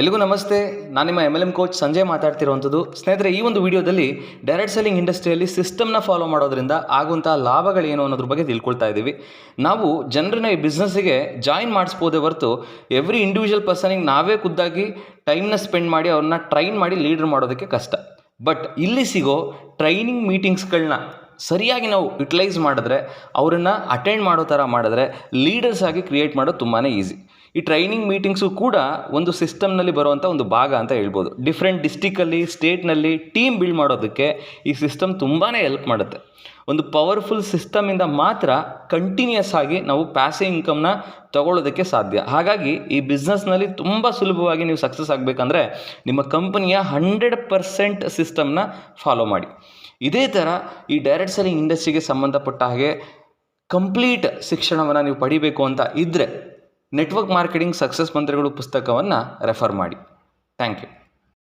ಎಲ್ಲಿಗೂ ನಮಸ್ತೆ. ನಾನು ನಿಮ್ಮ M L M coach Sanjay ಮಾತಾಡ್ತಿರುವಂಥದ್ದು ಸ್ನೇಹಿತರೆ, ಈ ಒಂದು ವಿಡಿಯೋದಲ್ಲಿ ಡೈರೆಕ್ಟ್ ಸೆಲ್ಲಿಂಗ್ ಇಂಡಸ್ಟ್ರಿಯಲ್ಲಿ ಸಿಸ್ಟಮ್ನ ಫಾಲೋ ಮಾಡೋದ್ರಿಂದ ಆಗುವಂಥ ಲಾಭಗಳೇನು ಅನ್ನೋದ್ರ ಬಗ್ಗೆ ತಿಳ್ಕೊಳ್ತಾ ಇದ್ದೀವಿ. ನಾವು ಜನರನ್ನ ಈ ಬಿಸ್ನೆಸ್ಸಿಗೆ ಜಾಯಿನ್ ಮಾಡಿಸ್ಬೋದೇ ಹೊರತು ಎವ್ರಿ ಇಂಡಿವಿಜುವಲ್ ಪರ್ಸನಿಗೆ ನಾವೇ ಖುದ್ದಾಗಿ ಟೈಮ್ನ ಸ್ಪೆಂಡ್ ಮಾಡಿ ಅವ್ರನ್ನ ಟ್ರೈನ್ ಮಾಡಿ ಲೀಡರ್ ಮಾಡೋದಕ್ಕೆ ಕಷ್ಟ. ಬಟ್ ಇಲ್ಲಿ ಸಿಗೋ ಟ್ರೈನಿಂಗ್ ಮೀಟಿಂಗ್ಸ್ಗಳನ್ನ ಸರಿಯಾಗಿ ನಾವು ಯುಟಿಲೈಸ್ ಮಾಡಿದ್ರೆ, ಅವರನ್ನು ಅಟೆಂಡ್ ಮಾಡೋ ಥರ ಮಾಡಿದ್ರೆ ಲೀಡರ್ಸ್ ಆಗಿ ಕ್ರಿಯೇಟ್ ಮಾಡೋದು ತುಂಬಾ ಈಸಿ ಈ ಟ್ರೈನಿಂಗ್ ಮೀಟಿಂಗ್ಸು ಕೂಡ ಒಂದು ಸಿಸ್ಟಮ್ನಲ್ಲಿ ಬರುವಂಥ ಒಂದು ಭಾಗ ಅಂತ ಹೇಳ್ಬೋದು. ಡಿಫ್ರೆಂಟ್ ಡಿಸ್ಟಿಕಲ್ಲಿ ಸ್ಟೇಟ್ನಲ್ಲಿ ಟೀಮ್ ಬಿಲ್ಡ್ ಮಾಡೋದಕ್ಕೆ ಈ ಸಿಸ್ಟಮ್ ತುಂಬಾ ಹೆಲ್ಪ್ ಮಾಡುತ್ತೆ. ಒಂದು ಪವರ್ಫುಲ್ ಸಿಸ್ಟಮಿಂದ ಮಾತ್ರ ಕಂಟಿನ್ಯೂಸ್ ಆಗಿ ನಾವು ಪ್ಯಾಸೆ ಇನ್ಕಮ್ನ ತಗೊಳ್ಳೋದಕ್ಕೆ ಸಾಧ್ಯ. ಹಾಗಾಗಿ ಈ ಬಿಸ್ನೆಸ್ನಲ್ಲಿ ತುಂಬ ಸುಲಭವಾಗಿ ನೀವು ಸಕ್ಸಸ್ ಆಗಬೇಕಂದ್ರೆ ನಿಮ್ಮ ಕಂಪನಿಯ ಹಂಡ್ರೆಡ್ ಪರ್ಸೆಂಟ್ ಸಿಸ್ಟಮ್ನ ಫಾಲೋ ಮಾಡಿ. ಇದೇ ಥರ ಈ ಡೈರೆಕ್ಟ್ ಸೆಲ್ಲಿಂಗ್ ಇಂಡಸ್ಟ್ರಿಗೆ ಸಂಬಂಧಪಟ್ಟ ಹಾಗೆ ಕಂಪ್ಲೀಟ್ ಶಿಕ್ಷಣವನ್ನು ನೀವು ಪಡಿಬೇಕು ಅಂತ ಇದ್ದರೆ ನೆಟ್ವರ್ಕ್ ಮಾರ್ಕೆಟಿಂಗ್ ಸಕ್ಸಸ್ ಮಂತ್ರಗಳು ಪುಸ್ತಕವನ್ನು ರೆಫರ್ ಮಾಡಿ. Thank you